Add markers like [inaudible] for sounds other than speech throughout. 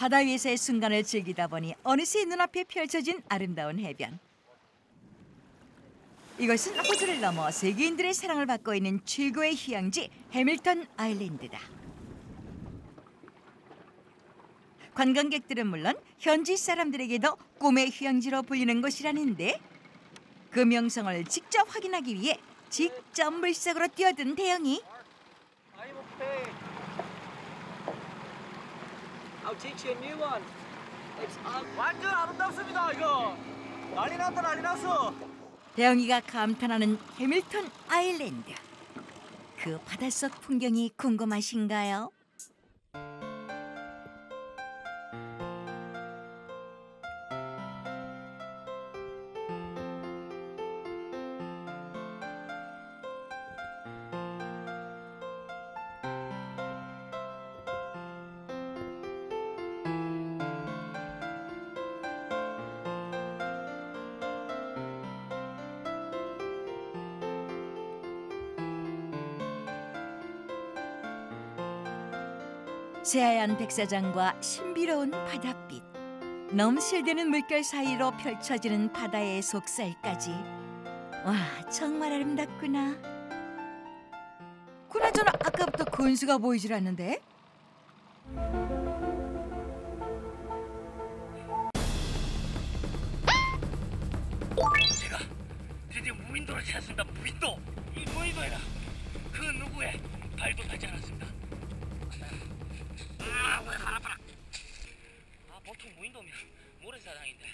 바다 위에서의 순간을 즐기다 보니 어느새 눈앞에 펼쳐진 아름다운 해변. 이것은 호주를 넘어 세계인들의 사랑을 받고 있는 최고의 휴양지 해밀턴 아일랜드다. 관광객들은 물론 현지 사람들에게도 꿈의 휴양지로 불리는 곳이라는데 그 명성을 직접 확인하기 위해 직접 물속으로 뛰어든 대영이. I'll teach you a new one. It's um, 완전 아름답습니다 이거. 난리 났다 난리 났어. 대영이가 감탄하는 해밀턴 아일랜드. 그 바닷속 풍경이 궁금하신가요? 새하얀 백사장과 신비로운 바닷빛, 넘실대는 물결 사이로 펼쳐지는 바다의 속살까지 와 정말 아름답구나. 그나저나 아까부터 건수가 보이질 않는데? 제가 드디어 무인도를 찾았습니다. 무인도. 이 무인도에는 그 누구의 발도 닿지 않았습니다. 아. 아, 보통 무인도면 모래사장인데.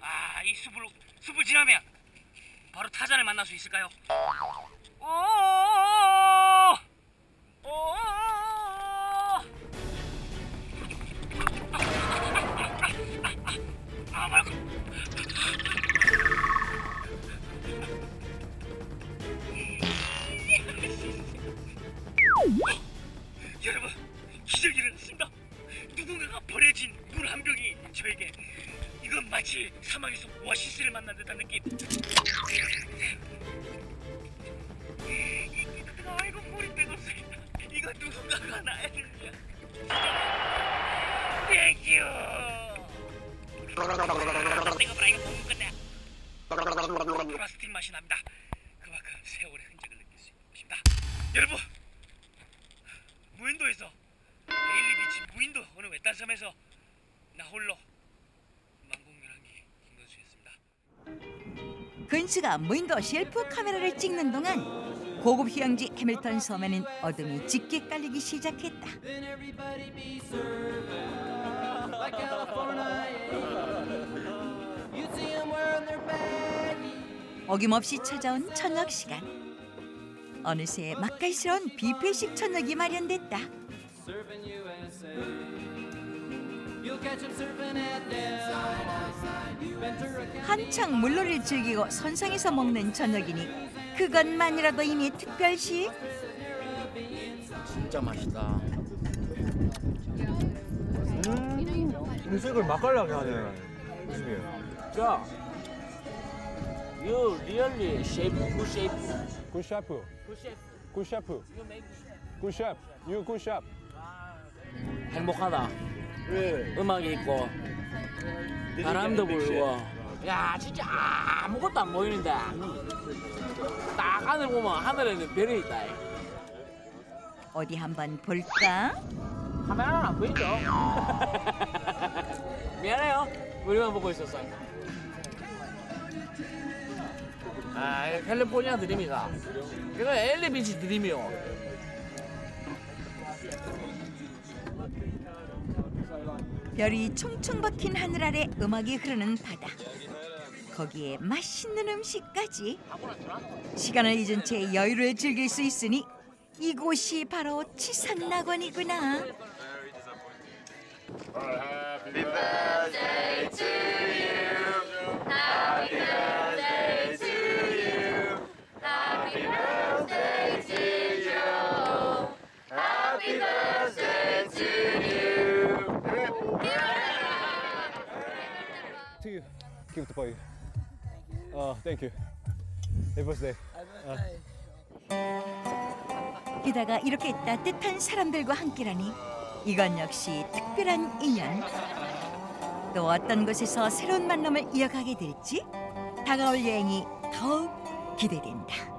아, 이 숲을 숲을 지나면 바로 타잔을 만날 수 있을까요? 오! 오! 병이 저에게 이건 마치 사막에서 오아시스를 만난 듯한 느낌. 아이고 물이 빼었어요 이거 누군가가 땡큐 이거 보면 끝내. 플라스틱 맛이 납니다. 그만큼 세월의 흔적을 느낄 수 있는 곳입니다. 여러분 무인도에서 에일리 비치 무인도 어느 외딴 섬에서 나 홀로 망공연한기 김건수였습니다. 근수가 무인도 셀프 카메라를 찍는 동안 고급 휴양지 해밀턴 섬에는 어둠이 짙게 깔리기 시작했다. 어김없이 찾아온 저녁 시간. 어느새 맛깔스러운 뷔페식 저녁이 마련됐다. 한창 물놀이를 즐기고 선상에서 먹는 저녁이니 그것만이라도 이미 특별식. 진짜 맛있다. 음, 음식을 맛깔나게 하는 음식이에요. 자, you really shape, good shape, good shape. 굿 셰프, You make 굿 셰프, 유굿 셰프. 행복하다. 음악이 있고 바람도 불고. 야, 진짜 아무것도 안 보이는데 딱 하늘 보면 하늘에는 별이 있다. 어디 한번 볼까? 카메라는 안 보이죠? [laughs] 미안해요. 우리만 보고 있었어요. 아, 캘리포니아 드림이다. 이거 엘리 비치 드림이요. 별이 총총 박힌 하늘 아래 음악이 흐르는 바다. 거기에 맛있는 음식까지. 시간을 잊은 채 여유를 즐길 수 있으니 이곳이 바로 치산낙원이구나. To you. Give it for you. Oh, thank you. Happy birthday. 게다가 이렇게 따뜻한 사람들과 함께라니 이건 역시 특별한 인연. 또 어떤 곳에서 새로운 만남을 이어가게 될지 다가올 여행이 더욱 기대된다.